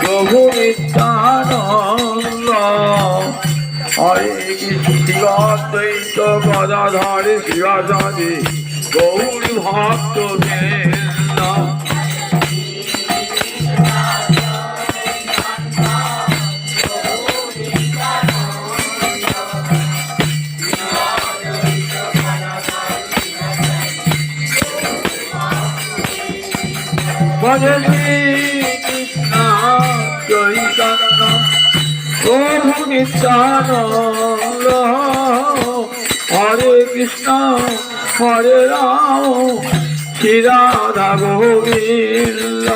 প্রভু নিত্যানন্দ হরে কৃষ্ণদ্বৈত গদাধরে শিবাচারি গৌরী ভক্ত ভজে কৃষ্ণ চৈতন্য প্রভু নিত্যানন্দ হরে কৃষ্ণ হরে রাম শ্রী রাধা গোবিন্দ।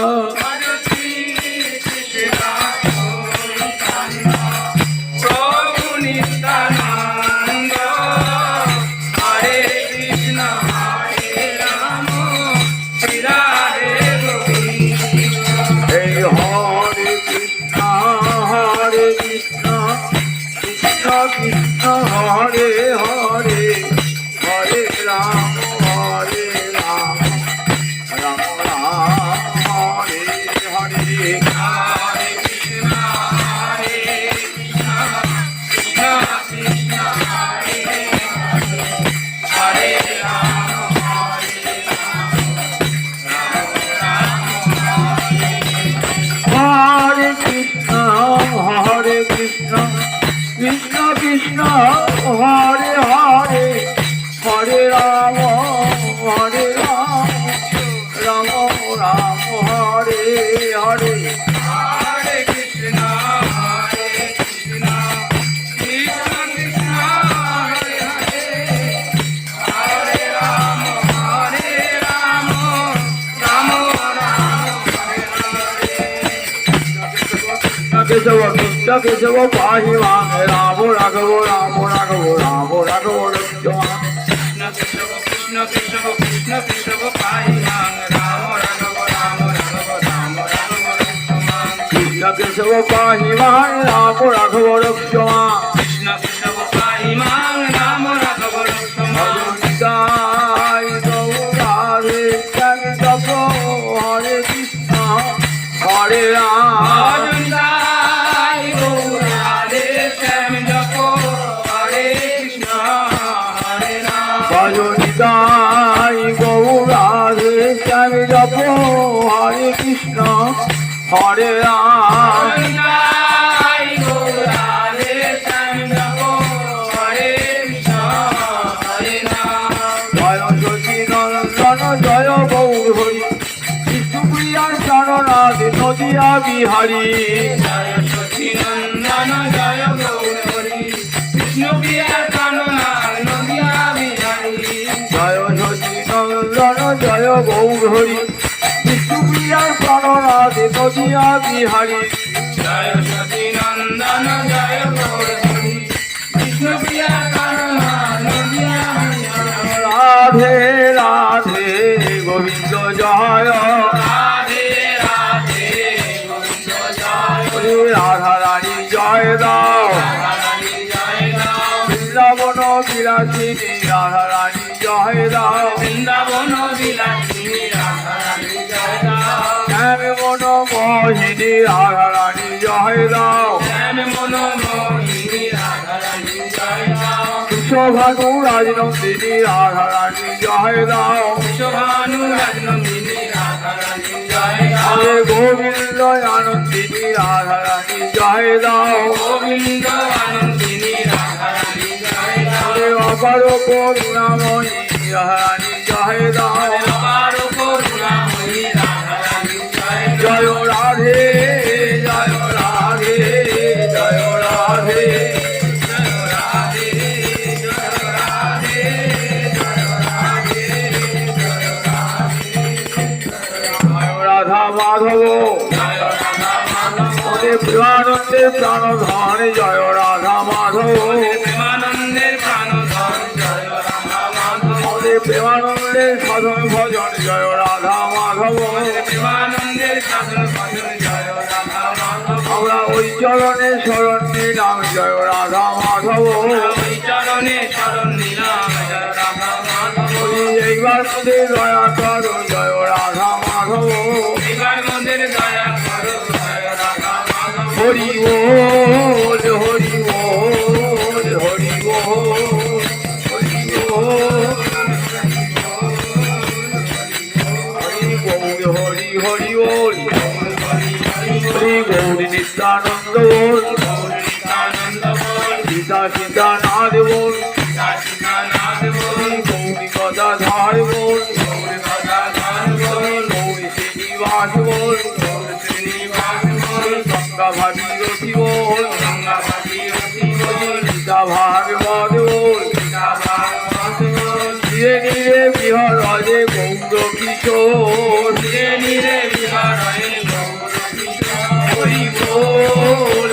হরে হরে হরে রাম হরে কেশব কৃষ্ণ কেশব পাহি রাম রাঘব রাম রাঘব রাম রাঘব কৃষ্ণ কেশব কৃষ্ণ কেশব কৃষ্ণ কেশব পাই মাং রাম রাঘব রাম রাঘব রাম রাঘব কৃষ্ণ কেশব পাহি মাং রাম রাঘব লক্ষ্মণ কৃষ্ণ রাম জয় গৌর হরি। বিষ্ণুপ্রিয়া শরণাথ নদিয়া বিহারী। জয় সখী জয় গৌর হরি। কৃষ্ণ প্রিয়া কাননা নদিয়া বিহারী। জয় সচি জয় গৌর হরি। বিষ্ণুপ্রিয়া শরণাথ নদিয়া বিহারী। জয় সখী নন্দন জয় কৃষ্ণ প্রিয়া রাধে রাধে গোবিন্দ জয়। রাধে রাধে গোবিন্দ জয়। রাধা রানী জয় দাও। বৃন্দাবন বিলাসিনী রাধা রানী জয় দাও। বৃন্দাবন বিলাসিনী মোহিনী রাধা রানী জয় দাও। শ্যাম মন মোহিনী রাধা রানী জয় রাম বিশ্বভানু রাজনন্দিনী রাধা রানী জয় দাও। শোভানু রাজনন্দিনী রাধা রানী জয় রাম গোবিন্দ আনন্দিনী রাধা জয় দাও। গোবিন্দ আনন্দিনী রাধা জয় রাম হরে অপার করুণাময়ী রাধা জয় দাও। অপার করুণাময়ী রাধা রানী জয় রাম মাধব। প্রেমানন্দের প্রাণধন জয় রাধা মাধব। প্রেমানন্দের প্রাণধন জয় রাধা মাধব। হরে বিমানন্দের সাধন ভজন জয় রাধা মাধব। বিমানন্দের সাধন ভজন আমরা ওই চরণে শরণ নিলাম জয় রাধা মাধব। এইবার মধ্যে দয়া করো জয় রাধা মাধব। এইবার মধ্যে দয়া করো জয় রাধা মাধব। হরি ও হরি হরি বল হরি গৌর নিত্যানন্দ বল সীতা সীতা নাথ বল কাশীনাথ বল হরি গৌরী গদাধার বল গৌর শ্রীনিবাস বল গঙ্গা ভাগীরথী বল গীতা ভাগবত বল ধীরে ধীরে বিহরজে গৌর কিশোর ধীরে ধীরে হরি বল